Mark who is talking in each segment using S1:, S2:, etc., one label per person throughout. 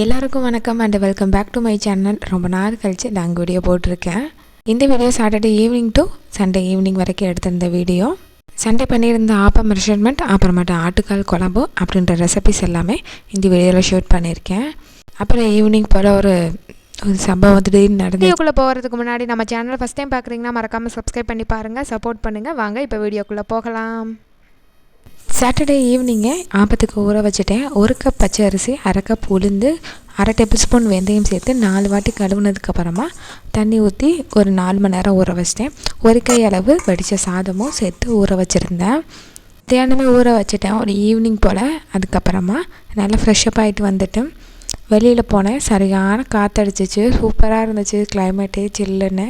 S1: எல்லாருக்கும் வணக்கம் and welcome back to my channel ரொம்ப நாள் கழித்து நாங்கள் வீடியோ போட்டிருக்கேன். இந்த video Saturday evening to Sunday evening வரைக்கும் எடுத்திருந்த வீடியோ சண்டே பண்ணியிருந்த ஆப்பம் மெஷர்மெண்ட் அப்புறமேட்டு ஆட்டுக்கால் குழம்பு அப்படின்ற ரெசிபிஸ் எல்லாமே இந்த வீடியோவில் ஷூட் பண்ணியிருக்கேன். அப்புறம் ஈவினிங் போல் ஒரு ஒரு சம்பவம் திடீர்னு நடந்து
S2: வீடியோக்குள்ளே போகிறதுக்கு முன்னாடி நம்ம சேனலை ஃபஸ்ட் டைம் பார்க்குறீங்கன்னா மறக்காமல் சப்ஸ்கிரைப் பண்ணி பாருங்கள் சப்போர்ட் பண்ணுங்கள் வாங்க இப்போ வீடியோக்குள்ளே போகலாம்.
S1: சாட்டர்டே ஈவினிங்கே ஆப்பத்துக்கு ஊற வச்சுட்டேன். ஒரு கப் பச்சை அரிசி அரை கப் உளுந்து அரை டேபிள் ஸ்பூன் வெந்தயம் சேர்த்து நாலு வாட்டி கழுவுனதுக்கப்புறமா தண்ணி ஊற்றி ஒரு நாலு மணி நேரம் ஊற வச்சிட்டேன். ஒரு கை அளவு வடித்த சாதமும் சேர்த்து ஊற வச்சுருந்தேன். தியானமே ஊற வச்சுட்டேன். ஒரு ஈவினிங் போல். அதுக்கப்புறமா நல்லா ஃப்ரெஷ்ஷப் ஆகிட்டு வந்துட்டு வெளியில் போனேன். சரியான காற்றடிச்சிச்சு சூப்பராக இருந்துச்சு. கிளைமேட்டு சில்லுன்னு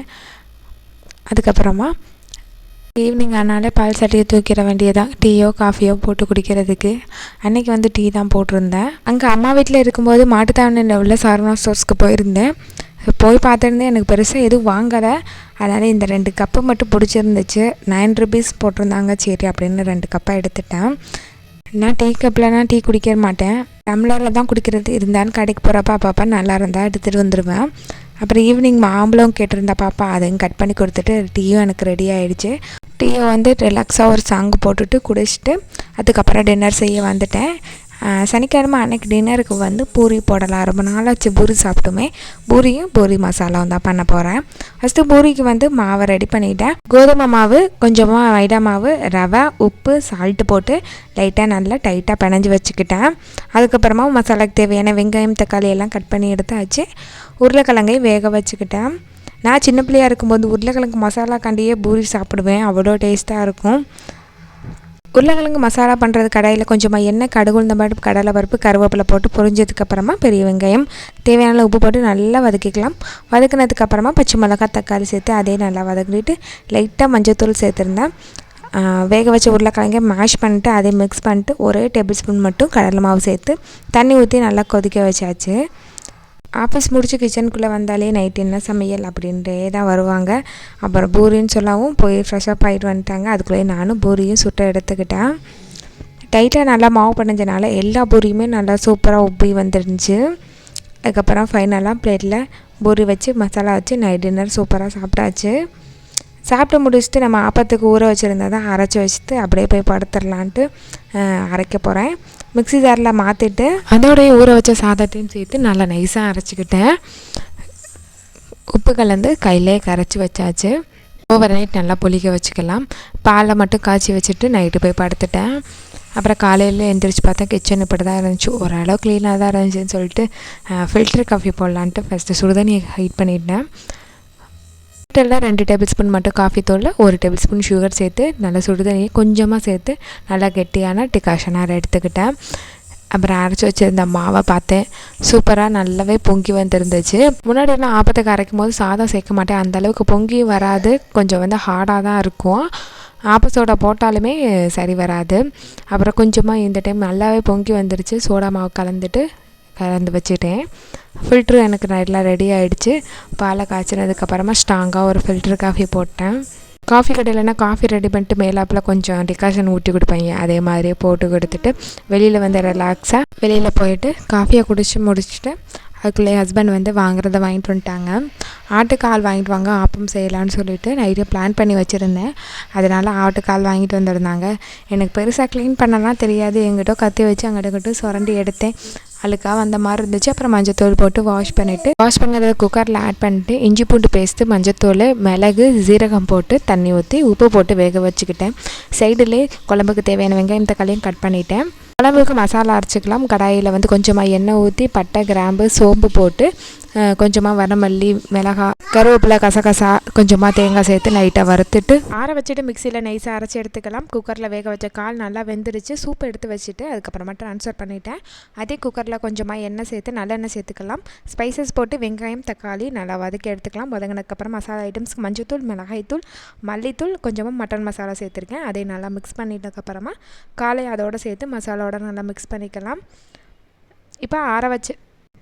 S1: அதுக்கப்புறமா ஈவினிங் ஆனாலே பால் சட்டியை தூக்கிட வேண்டியதான் டீயோ காஃபியோ போட்டு குடிக்கிறதுக்கு. அன்னைக்கு வந்து டீ தான் போட்டிருந்தேன். அங்கே அம்மா வீட்டில் இருக்கும்போது மாட்டுத்தாவணியில் உள்ள சரவணா ஸ்டோர்ஸ்க்கு போயிருந்தேன். போய் பார்த்துருந்தேன். எனக்கு பெருசாக எதுவும் வாங்கலை. அதனால் இந்த ரெண்டு கப்பு மட்டும் பிடிச்சிருந்துச்சு. நைன் ருபீஸ் போட்டிருந்தாங்க. சரி அப்படின்னு ரெண்டு கப்பாக எடுத்துட்டேன். நான் டீ கப்பில்னா டீ குடிக்க மாட்டேன். டம்ளரில் தான் குடிக்கிறது. இருந்தாலும் கடைக்கு போகிறப்ப அப்பப்போ நல்லா இருந்தால் எடுத்துகிட்டு வந்துடுவேன் அப்புறம் ஈவினிங் மாம்பழம் கேட்டிருந்தா பாப்பா அதையும் கட் பண்ணி கொடுத்துட்டு டீயும் எனக்கு ரெடி ஆகிடுச்சு டீயை வந்து ரிலாக்ஸாக ஒரு சாங்கு போட்டுட்டு குடிச்சிட்டு அதுக்கப்புறம் டின்னர் செய்ய வந்துட்டேன். சனிக்கிழமை அன்னைக்கு டின்னருக்கு வந்து பூரி போடலாம். ரொம்ப நாளாச்சு பூரி சாப்பிட்டுமே. பூரியும் பூரி மசாலாவும் தான் பண்ண போகிறேன் ஃபஸ்ட்டு பூரிக்கு வந்து மாவை ரெடி பண்ணிட்டேன். கோதுமை மாவு கொஞ்சமாக மைடா மாவு ரவை உப்பு சால்ட்டு போட்டு லைட்டாக நல்லா டைட்டாக பிணைஞ்சு வச்சுக்கிட்டேன். அதுக்கப்புறமா மசாலாக்கு தேவையான வெங்காயம் தக்காளி எல்லாம் கட் பண்ணி எடுத்தாச்சு. உருளைக்கிழங்கை வேக வச்சுக்கிட்டேன். நான் சின்ன பிள்ளையாக இருக்கும்போது உருளைக்கிழங்கு மசாலா கண்டியே பூரி சாப்பிடுவேன். அவ்வளோ டேஸ்ட்டாக இருக்கும். உருளைக்கிழங்கு மசாலா பண்ணுறது கடையில் கொஞ்சமாக எண்ணெய் கடுகு இந்த பருப்பு கடலை பருப்பு கருவேப்பிலை போட்டு பொரிஞ்சதுக்கப்புறமா பெரிய வெங்காயம். தேவையான உப்பு போட்டு நல்லா வதக்கிக்கலாம். வதக்கினதுக்கப்புறமா பச்சை மிளகா தக்காளி சேர்த்து அதே நல்லா வதக்கிட்டு லைட்டாக மஞ்சத்தூள் சேர்த்துருந்தேன். வேக வச்ச உருளைக்கிழங்க மேஷ் பண்ணிட்டு அதை மிக்ஸ் பண்ணிட்டு ஒரே டேபிள் ஸ்பூன் மட்டும் கடலை மாவு சேர்த்து தண்ணி ஊற்றி நல்லா கொதிக்க வச்சாச்சு. ஆஃபீஸ் முடிச்சு கிச்சனுக்குள்ளே வந்தாலே நைட் என்ன சமையல் அப்படின்றே தான் வருவாங்க. அப்புறம் பூரின்னு சொல்லவும் போய் ஃப்ரெஷ்ஷப் ஆகிட்டு வந்துட்டாங்க. அதுக்குள்ளேயே நானும் பூரியும் சுட்ட எடுத்துக்கிட்டேன் டைட்டாக நல்லா மாவு பண்ணதுனால எல்லா பூரியுமே நல்லா சூப்பராக உப்பி வந்துருந்துச்சு. அதுக்கப்புறம் ஃபைனலாக பிளேட்டில் பூரி வச்சு மசாலா வச்சு நைட் டின்னர் சூப்பராக சாப்பிட்டாச்சு. சாப்பிட்டு முடிச்சுட்டு நம்ம ஆப்பத்துக்கு ஊற வச்சுருந்தா தான் அரைச்சி வச்சுட்டு அப்படியே போய் படுத்துடலான்ட்டு அரைக்க போகிறேன் மிக்சி ஜாரில் மாற்றிட்டு அதோடைய ஊற வச்ச சாதத்தையும் சேர்த்து நல்லா நைஸாக அரைச்சிக்கிட்டேன். உப்பு கலந்து கையிலே கரைச்சி வச்சாச்சு. ஓவர் நைட் நல்லா புளிக்க வச்சுக்கலாம். பாலை மட்டும் காய்ச்சி வச்சுட்டு நைட்டு போய் படுத்துட்டேன். அப்புறம் காலையில் எழுந்திரிச்சு பார்த்தா கிச்சன் இப்படி தான் இருந்துச்சு. ஓரளவு க்ளீனாக தான் இருந்துச்சுன்னு சொல்லிட்டு ஃபில்டர் காஃபி போடலான்ட்டு ஃபஸ்ட்டு சுடுதண்ணியை ஹீட் பண்ணிட்டேன். டோட்டலாக ரெண்டு டேபிள் ஸ்பூன் மட்டும் காஃபி தூளில் ஒரு டேபிள் ஸ்பூன் சுகர் சேர்த்து நல்லா சுடுதண்ணியை கொஞ்சமாக சேர்த்து நல்லா கெட்டியான டிகாஷனாக எடுத்துக்கிட்டேன். அப்புறம் அரைச்சி வச்சுருந்த மாவை பார்த்தேன். சூப்பராக நல்லாவே பொங்கி வந்துருந்துச்சு. முன்னாடி நான் ஆப்பத்துக்கு அரைக்கும் போது சாதம் சேர்க்க மாட்டேன். அந்தளவுக்கு பொங்கி வராது. கொஞ்சம் வந்து ஹார்டாக தான் இருக்கும். ஆப்ப சோடா போட்டாலுமே சரி வராது. அப்புறம் கொஞ்சமாக இந்த டைம் நல்லாவே பொங்கி வந்துருச்சு. சோடா மாவு கலந்துட்டு கலந்து வச்சுட்டேன். ஃபில்ட்ரு எனக்கு நல்லா ரெடி ஆகிடுச்சு பாலை காய்ச்சினதுக்கப்புறமா ஸ்ட்ராங்காக ஒரு ஃபில்ட்ரு காஃபி போட்டேன். காஃபி கடையிலனா காஃபி ரெடி பண்ணிட்டு மேலாப்பில் கொஞ்சம் டிகாஷன் ஊற்றி கொடுப்பாங்க அதே மாதிரியே போட்டு கொடுத்துட்டு வெளியில் வந்து ரிலாக்ஸாக வெளியில் போயிட்டு காஃபியை குடிச்சு முடிச்சுட்டு அதுக்குள்ளே ஹஸ்பண்ட் வந்து வாங்குறத வாங்கிட்டு வந்துட்டாங்க. ஆட்டுக்கால் வாங்கிட்டு வாங்க ஆப்பம் செய்யலான்னு சொல்லிட்டு நைட்டு பிளான் பண்ணி வச்சுருந்தேன். அதனால் ஆட்டுக்கால் வாங்கிட்டு வந்திருந்தாங்க. எனக்கு பெருசாக க்ளீன் பண்ணலாம் தெரியாது. எங்கிட்ட கத்தி வச்சு அங்கிட்ட கிட்ட சுரண்டி எடுத்தேன். அழுக்காக அந்த மாதிரி இருந்துச்சு. அப்புறம் மஞ்சத்தூள் போட்டு வாஷ் பண்ணிவிட்டு வாஷ் பண்ணதை குக்கரில் ஆட் பண்ணிட்டு இஞ்சி பூண்டு பேஸ்ட்டு மஞ்சத்தூள் மிளகு ஜீரகம் போட்டு தண்ணி ஊற்றி உப்பு போட்டு வேக வச்சுக்கிட்டேன். சைடுலேயே குழம்புக்கு தேவையான வெங்காயம் தக்காளியும் கட் பண்ணிவிட்டேன் குழம்புக்கு மசாலா அரைச்சிக்கலாம். கடாயில் வந்து கொஞ்சமாக எண்ணெய் ஊற்றி பட்டை கிராம்பு சோம்பு போட்டு கொஞ்சமாக வரமல்லி மிளகா கருவேப்பிலை கசகசா கொஞ்சமாக தேங்காய் சேர்த்து லைட்டாக வறுத்துட்டு ஆற வச்சுட்டு மிக்சியில் நைஸாக அரைச்சி எடுத்துக்கலாம். குக்கரில் வேக வச்ச கால் நல்லா வெந்துருச்சு. சூப் எடுத்து வச்சுட்டு அதுக்கப்புறமா ட்ரான்ஸ்ஃபர் பண்ணிவிட்டேன் அதே குக்கரில் கொஞ்சமாக எண்ணெய் சேர்த்து நல்லெண்ணெய் சேர்த்துக்கலாம். ஸ்பைசஸ் போட்டு வெங்காயம் தக்காளி நல்லா வதக்கி எடுத்துக்கலாம். வதங்கினதுக்கப்புறம் மசாலா ஐட்டம்ஸ்க்கு மஞ்சத்தூள் மிளகாய்த்தூள் மல்லித்தூள் கொஞ்சமாக மட்டன் மசாலா சேர்த்துருக்கேன். அதை நல்லா மிக்ஸ் பண்ணிட்டதுக்கப்புறமா காலை அதோடு சேர்த்து மசாலாவோட நல்லா மிக்ஸ் பண்ணிக்கலாம். இப்போ ஆற வச்சு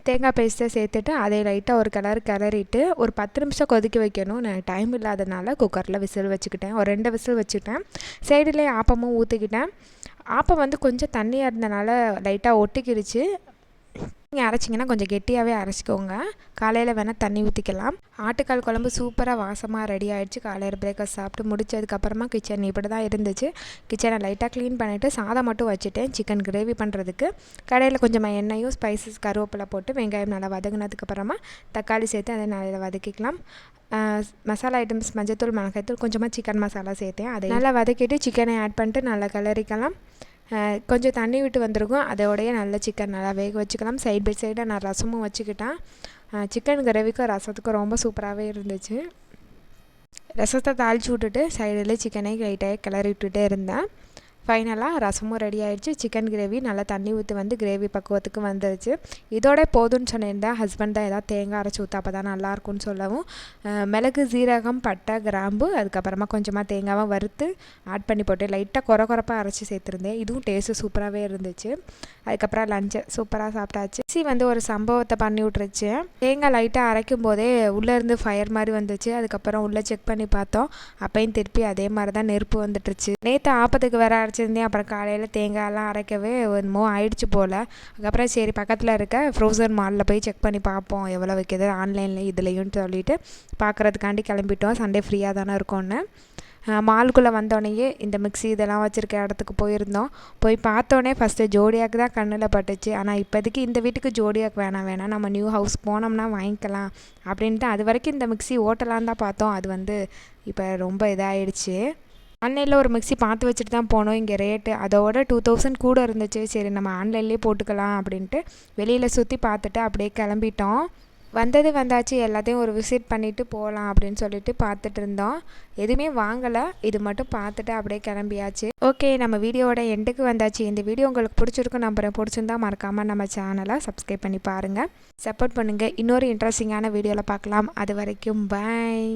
S1: தேங்காய் பேஸ்ட்டை சேர்த்துட்டு அதை லைட்டாக ஒரு கலர் கிளறிட்டு ஒரு பத்து நிமிஷம் கொதிக்க வைக்கணும். நான் டைம் இல்லாதனால குக்கரில் விசில் வச்சுக்கிட்டேன். ஒரு ரெண்டு விசில் வச்சுக்கிட்டேன் சைடுலேயே ஆப்பமும் ஊற்றிக்கிட்டேன் ஆப்பம் வந்து கொஞ்சம் தண்ணியாக இருந்தனால லைட்டாக ஒட்டிக்கிடுச்சு.
S2: நீங்கள் அரைச்சிங்கன்னா கொஞ்சம் கெட்டியாகவே அரைச்சிக்கோங்க. காலையில் வேணால் தண்ணி ஊற்றிக்கலாம் ஆட்டுக்கால் குழம்பு சூப்பராக வாசமாக ரெடி ஆகிடுச்சு காலையில் பிரேக்ஃபாஸ்ட் சாப்பிட்டு முடிச்சதுக்கப்புறமா கிச்சன் இப்படி தான் இருந்துச்சு. கிச்சனை லைட்டாக க்ளீன் பண்ணிவிட்டு சாதம் மட்டும் வச்சுட்டேன். சிக்கன் கிரேவி பண்ணுறதுக்கு கடையில் கொஞ்சம் எண்ணெயும் ஸ்பைசஸ் கருவேப்பிலை போட்டு வெங்காயம் நல்லா வதங்கினதுக்கப்புறமா தக்காளி சேர்த்து அதை நல்லா வதக்கிக்கலாம். மசாலா ஐட்டம்ஸ் மஞ்சத்தூள் மிளகாய்த்தூள் கொஞ்சமாக சிக்கன் மசாலா சேர்த்தேன். அதை நல்லா வதக்கிட்டு சிக்கனை ஆட் பண்ணிட்டு நல்லா கிளறிக்கலாம். கொஞ்சம் தண்ணி விட்டு வந்திருக்கும். அதோடைய நல்ல சிக்கன் நல்லா வேக வச்சுக்கலாம். சைட் பை சைடாக நான் ரசமும் வச்சுக்கிட்டேன். சிக்கன் கிரேவிக்கும் ரசத்துக்கும் ரொம்ப சூப்பராகவே இருந்துச்சு. ரசத்தை தாளித்து விட்டுட்டு சைடில் சிக்கனை லைட்டாக கிளறி விட்டுட்டே இருந்தேன். ஃபைனலாக ரசமும் ரெடி ஆகிடுச்சு சிக்கன் கிரேவி நல்லா தண்ணி ஊற்றி வந்து கிரேவி பக்குவத்துக்கு வந்துடுச்சு இதோட போதும்னு சொன்னிருந்தேன் ஹஸ்பண்ட் தான் ஏதாவது தேங்காய் அரைச்சி ஊற்றா அப்போ தான் நல்லாயிருக்கும்னு சொல்லவும். மிளகு ஜீரகம் பட்டை கிராம்பு அதுக்கப்புறமா கொஞ்சமாக தேங்காவை வறுத்து ஆட் பண்ணி போட்டு லைட்டாக குறை குறைப்பாக அரைச்சி சேர்த்துருந்தேன். இதுவும் டேஸ்ட்டு சூப்பராகவே இருந்துச்சு. அதுக்கப்புறம் லஞ்சை சூப்பராக சாப்பிட்டாச்சு. சி வந்து ஒரு சம்பவத்தை பண்ணி விட்ருச்சு தேங்காய் லைட்டாக அரைக்கும் போதே உள்ளேருந்து ஃபயர் மாதிரி வந்துச்சு. அதுக்கப்புறம் உள்ளே செக் பண்ணி பார்த்தோம். அப்பையும் திருப்பி அதே மாதிரி தான் நெருப்பு வந்துட்டுருச்சு. நேற்று ஆப்பத்துக்கு வேற வச்சுருந்தேன். அப்புறம் காலையில் தேங்காயெல்லாம் அரைக்கவே என்னமோ ஆயிடுச்சு போல். அதுக்கப்புறம் சரி பக்கத்தில் இருக்க ஃப்ரோசன் மாலில் போய் செக் பண்ணி பார்ப்போம். எவ்வளோ வைக்கிது ஆன்லைனில் இதுலேயும் சொல்லிட்டு பார்க்குறதுக்காண்டி கிளம்பிட்டோம். சண்டே ஃப்ரீயாக தானே இருக்கோன்னு மாலுக்குள்ளே வந்தோடனேயே இந்த மிக்ஸி இதெல்லாம் வச்சுருக்க இடத்துக்கு போயிருந்தோம். போய் பார்த்தோன்னே ஃபஸ்ட்டு ஜோடியாக்கு தான் கண்ணில் பட்டுச்சு. ஆனால் இப்போதைக்கு இந்த வீட்டுக்கு ஜோடியாக்கு வேணாம் வேணாம். நம்ம நியூ ஹவுஸ் போனோம்னா வாங்கிக்கலாம் அப்படின்ட்டு அது வரைக்கும் இந்த மிக்ஸி ஓட்டலான்னு தான் பார்த்தோம். அது வந்து இப்போ ரொம்ப இதாகிடுச்சு ஆன்லைனில் ஒரு மிக்ஸி பார்த்து வச்சுட்டு தான் போனோம். இங்கே ரேட்டு அதோட டூ தௌசண்ட் கூட இருந்துச்சு. சரி நம்ம ஆன்லைன்லேயே போட்டுக்கலாம் அப்படின்ட்டு வெளியில் சுற்றி பார்த்துட்டு அப்படியே கிளம்பிட்டோம். வந்தது வந்தாச்சு. எல்லாத்தையும் ஒரு விசிட் பண்ணிவிட்டு போகலாம் அப்படின்னு சொல்லிட்டு பார்த்துட்டு இருந்தோம். எதுவுமே வாங்கலை. இது மட்டும் பார்த்துட்டு அப்படியே கிளம்பியாச்சு. ஓகே நம்ம வீடியோவோட எண்டுக்கு வந்தாச்சு. இந்த வீடியோ உங்களுக்கு பிடிச்சிருக்கும் நம்புறேன். பிடிச்சிருந்தா மறக்காமல் நம்ம சேனலை சப்ஸ்கிரைப் பண்ணி பாருங்கள் சப்போர்ட் பண்ணுங்கள் இன்னொரு இன்ட்ரெஸ்டிங்கான வீடியோவில் பார்க்கலாம். அது வரைக்கும் பாய்